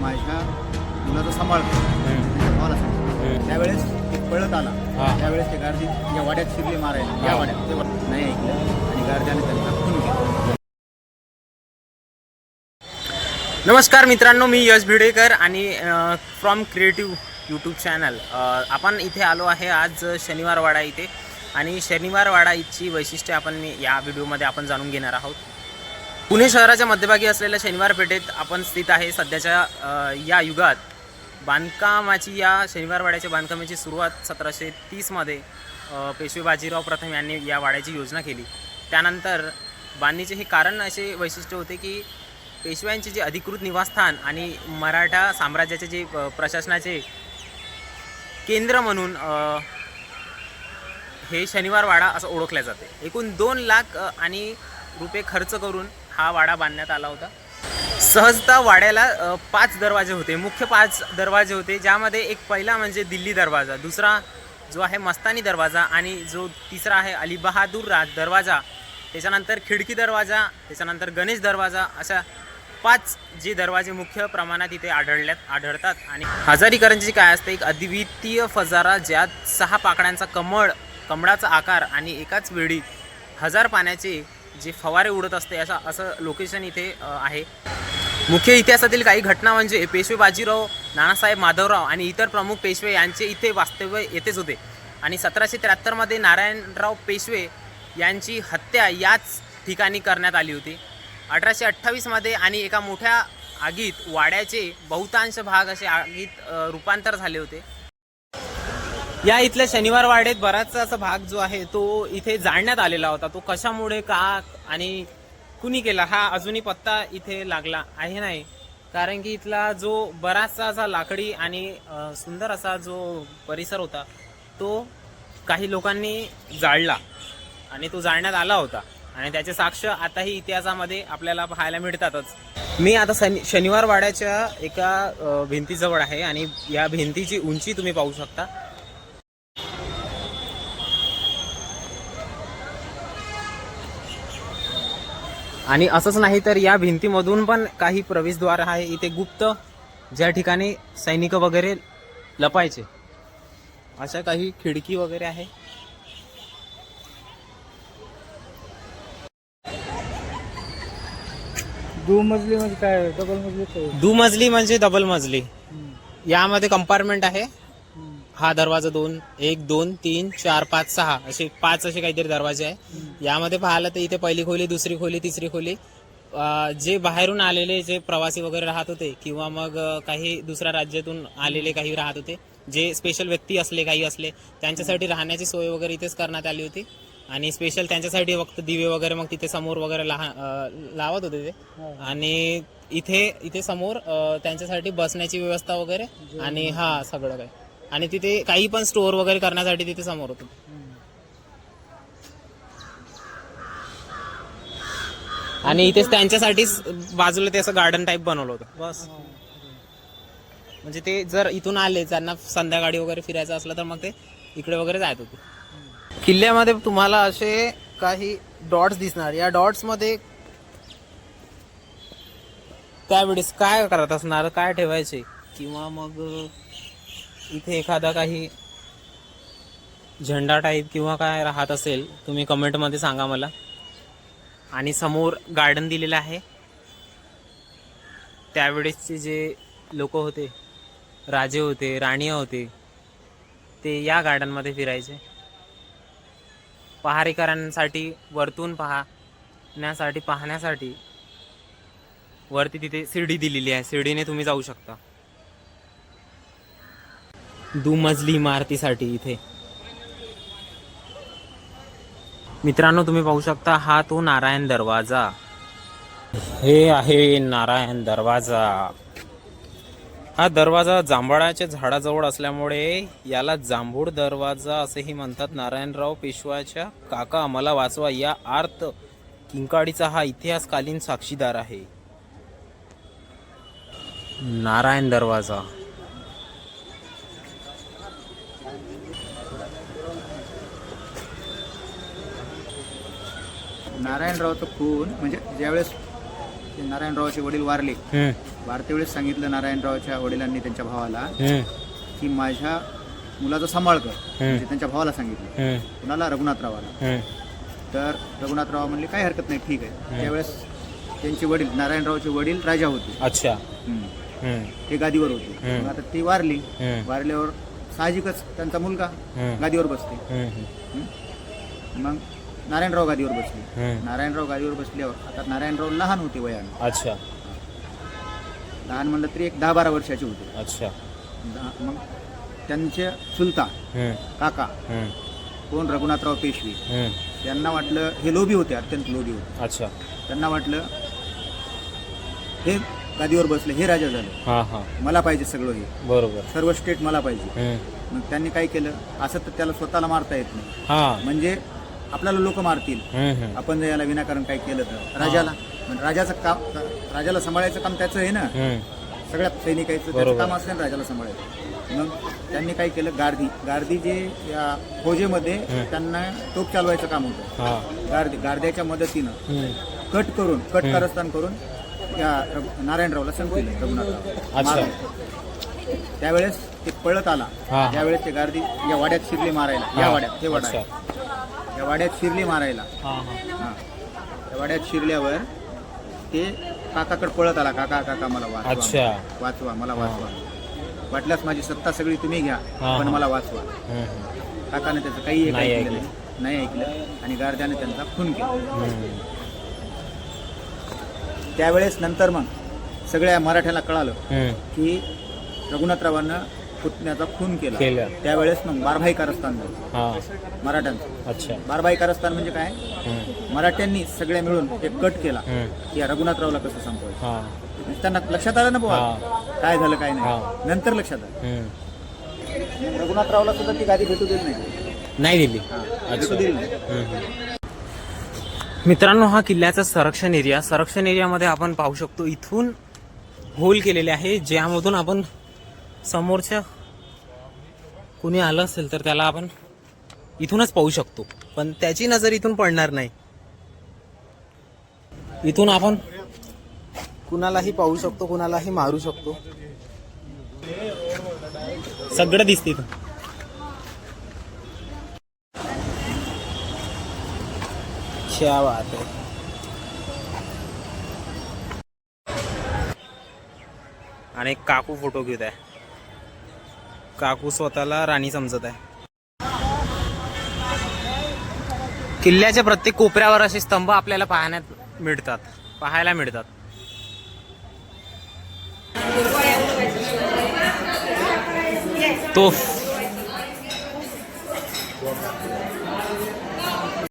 माझ्या मुलाचा सांभाळतो भावाला सांगतो. त्यावेळेस ते पळत आला. त्यावेळेस ते गार्दी या वाड्यात शिरली मारायला. या. वाड्यात ते नाही ऐकलं आणि गार्द्याने त्यांचा खून केला. नमस्कार मित्रांनो मी यश भिडेकर आणि फ्रॉम क्रिएटिव्ह यूट्यूब चॅनल आपण इथे आलो आहे आज शनिवारवाडा इथे. आणि शनिवारवाडा इथची वैशिष्ट्ये आपण या व्हिडिओमध्ये आपण जाणून घेणार आहोत. पुणे शहराच्या मध्यभागी असलेल्या शनिवार पेठेत आपण स्थित आहे. सध्याच्या या युगात बांधकामाची या शनिवारवाड्याच्या बांधकामाची सुरुवात सतराशे तीसमध्ये पेशवे बाजीराव प्रथम यांनी या वाड्याची योजना केली. त्यानंतर बांधणीचे हे कारण असे वैशिष्ट्य होते की पेशव्यांचे जे अधिकृत निवासस्थान आणि मराठा साम्राज्याचे जे प्रशासनाचे केंद्र म्हणून हे शनिवार वाडा असं ओळखल्या जाते. एकूण दोन लाख आणि रुपये खर्च करून हा वाडा बांधण्यात आला होता. सहजता वाड्याला पाच दरवाजे होते. मुख्य पाच दरवाजे होते ज्यामध्ये एक पहिला म्हणजे दिल्ली दरवाजा दुसरा जो आहे मस्तानी दरवाजा आणि जो तिसरा आहे अली बहादूर राज दरवाजा. त्याच्यानंतर खिडकी दरवाजा त्याच्यानंतर गणेश दरवाजा अशा पाच जे दरवाजे मुख्य प्रमाणात इथे आढळल्यात आढळतात. आणि हजारीकरांची काय असते एक अद्वितीय फजारा ज्यात सहा पाकड्यांचा कमळ कमळाचा आकार आणि एकाच वेळी हजार पाण्याचे जे फवारे उडत असते असा असं लोकेशन इथे आहे. मुख्य इतिहासातील काही घटना म्हणजे पेशवे बाजीराव नानासाहेब माधवराव आणि इतर प्रमुख पेशवे यांचे इथे वास्तव्य येतेच होते. आणि सतराशे त्र्याहत्तरमध्ये नारायणराव पेशवे यांची हत्या याच ठिकाणी करण्यात आली होती. अठराशे अठ्ठावीसमध्ये आणि एका मोठ्या आगीत वाड्याचे बहुतांश भाग असे आगीत रूपांतर झाले होते. या इथल्या शनिवार वाडेत बराचसा असा भाग जो आहे तो इथे जाळण्यात आलेला होता. तो कशामुळे का आणि कुणी केला? हा अजूनही पत्ता इथे लागला आहे नाही. कारण की इथला जो बराचसा असा लाकडी आणि सुंदर असा जो परिसर होता तो काही लोकांनी जाळला आणि तो जाळण्यात आला होता. आणि त्याचे साक्ष आताही इतिहासामध्ये आपल्याला पाहायला मिळतातच. मी आता शनि शनिवार वाड्याच्या एका भिंतीजवळ आहे आणि या भिंतीची उंची तुम्ही पाहू शकता. आणि असंच नाही तर या भिंतीमधून पण काही प्रवेशद्वार आहे. इथे गुप्त ज्या ठिकाणी सैनिक वगैरे लपायचे. अशा काही खिडकी वगैरे आहे. दो मजली म्हणजे काय? डबल मजली दुमजली म्हणजे डबल मजली. यामध्ये कंपार्टमेंट आहे. हा दरवाजा दोन एक दोन तीन चार पाच सहा असे पाच असे काहीतरी दरवाजे आहे. यामध्ये पाहिलं तर इथे पहिली खोली दुसरी खोली तिसरी खोली. जे बाहेरून आलेले जे प्रवासी वगैरे राहत होते किंवा मग काही दुसऱ्या राज्यातून आलेले काही राहत होते जे स्पेशल व्यक्ती असले काही असले त्यांच्यासाठी राहण्याची सोय वगैरे इथेच करण्यात आली होती. आणि स्पेशल त्यांच्यासाठी फक्त दिवे वगैरे मग तिथे समोर वगैरे लावत होते ते. हा. आणि इथे इथे समोर त्यांच्यासाठी बसण्याची व्यवस्था वगैरे आणि हा सगळं काय आणि तिथे काही पण स्टोअर वगैरे करण्यासाठी तिथे समोर होतं. आणि इथेच त्यांच्यासाठीच बाजूला ते असं गार्डन टाईप बनवलं होतं. बस. म्हणजे ते जर इथून आले त्यांना संध्याकाळी वगैरे फिरायचं असलं तर मग ते इकडे वगैरे जात होते. किल्ल्यामध्ये तुम्हाला असे काही डॉट्स दिसणार. या डॉट्समध्ये त्यावेळेस काय करत असणार काय ठेवायचे? किंवा मग इथे एखादा काही झेंडा टाईप किंवा काय राहत असेल तुम्ही कमेंटमध्ये सांगा मला. आणि समोर गार्डन दिलेलं आहे. त्यावेळेसचे जे लोक होते राजे होते राणी होते ते या गार्डनमध्ये फिरायचे. पहारेकरांसाठी वरतून पाहण्यासाठी पाहण्यासाठी वरती तिथे शिर्डी दिलेली आहे. शिर्डीने तुम्ही जाऊ शकता. दुमजली इमारतीसाठी इथे. मित्रांनो तुम्ही पाहू शकता हा तो नारायण दरवाजा. हे आहे नारायण दरवाजा. हा दरवाजा जांभळाच्या झाडाजवळ असल्यामुळे याला जांभूळ दरवाजा असेही म्हणतात. नारायणराव पेशवाच्या काका आम्हाला वाचवा या आर्त किंकाळीचा हा इतिहासकालीन साक्षीदार आहे. नारायण दरवाजा. नारायणरावचं खून म्हणजे ज्यावेळेस ते नारायणरावाचे वडील वारले हम्म, वारते वेळेस सांगितलं नारायणरावाच्या वडिलांनी त्यांच्या भावाला की माझ्या मुलाचा सांभाळ कर. म्हणजे त्यांच्या भावाला सांगितलं. कुणाला? रघुनाथरावाला. तर रघुनाथराव म्हणले काही हरकत नाही ठीक आहे. त्यावेळेस त्यांचे वडील नारायणरावचे वडील राजा होते. अच्छा. ते गादीवर होते. आता ती वारली. वारल्यावर साहजिकच त्यांचा मुलगा गादीवर बसते. मग नारायणराव गादीवर बसले. नारायणराव गादीवर बसल्यावर आता नारायणराव लहान होते वयानं. अच्छा. लहान म्हणलं तरी एक दहा बारा वर्षाचे होते. अच्छा. दहा- मग त्यांचे चुलता हम्म, काका कोण? रघुनाथराव पेशवे. त्यांना वाटलं हे लोभी होते अत्यंत लोभी होते. अच्छा. त्यांना वाटलं हे गादीवर बसले हे राजा झाले. हा हा. मला पाहिजे सगळं हे बरोबर. सर्व स्टेट मला पाहिजे. मग त्यांनी काय केलं? असं तर त्याला स्वतःला मारता येत नाही. हा. म्हणजे आपल्याला लोक मारतील. आपण जर याला विनाकारण काय केलं तर. राजाला. राजाचं काम राजाला सांभाळायचं काम त्याचं आहे ना. हम्म, सगळ्यात सैनिकाचं त्याचं बरोबर. काम असतं ना राजाला सांभाळायचं. मग त्यांनी काय केलं? गार्दी. गार्दी जे या फौजेमध्ये त्यांना तोप चालवायचं काम होतं. हा. गार्दी गार्द्याच्या मदतीनं कट करून कट कारस्थान करून या नारायणरावला संपलं रघुनाथराव. अच्छा. त्यावेळेस ते पळत आला. हा. त्यावेळेस ते गार्दी या वाड्यात शिरली मारायला. या. वाड्यात हे वाडा. आहे. या वाड्यात शिरली मारायला. हा हा. हा. त्या वाड्यात शिरल्यावर ते काकाकडे पळत आला. काका काका मला वाचवा. अच्छा. वाचवा मला वाचवा. वाटल्यास माझी सत्ता सगळी तुम्ही घ्या हा, पण हा. मला वाचवा. हम्म, हम्म, काकाने त्याचं काही एक नाही ऐकलं ऐकलं. नाही. नाही ऐकलं. आणि गार्द्याने त्यांचा खून केला. हम्म. त्यावेळेस नंतर मग सगळ्या मराठ्याला कळालं की रघुनाथरावांना पुतण्याचा खून केला. त्यावेळेस मग बारभाई कारस्थान झालं. मराठ्यांचं. अच्छा. बारभाई कारस्थान म्हणजे काय? मराठ्यांनी सगळ्या मिळून एक कट केला की या रघुनाथरावला कसं संपवायचं? हा. म्हणजे त्यांना लक्षात आलं ना बुवा. काय झालं काय. नाही? नंतर लक्षात आलं. रघुनाथरावला सुद्धा ती गादी भेटू देत नाही. नाही दिली. भेटू दिली नाही. मित्रांनो हा किल्ल्याचा संरक्षण एरिया संरक्षण एरियामध्ये आपण पाहू शकतो इथून होल केलेले आहे ज्यामधून आपण समोरच्या कुणी आलं असेल तर त्याला आपण इथूनच पाहू शकतो. पण त्याची नजर इथून पडणार नाही. इथून आपण कुणालाही पाहू शकतो कुणालाही मारू शकतो. सगळं दिसते इथून. क्या बात है आणि एक काकू फोटो घेत आहे. काकू स्वतःला राणी समजत आहे. किल्ल्याच्या प्रत्येक कोपऱ्यावर असे स्तंभ आपल्याला पाहण्यात मिळतात. पाहायला मिळतात. तो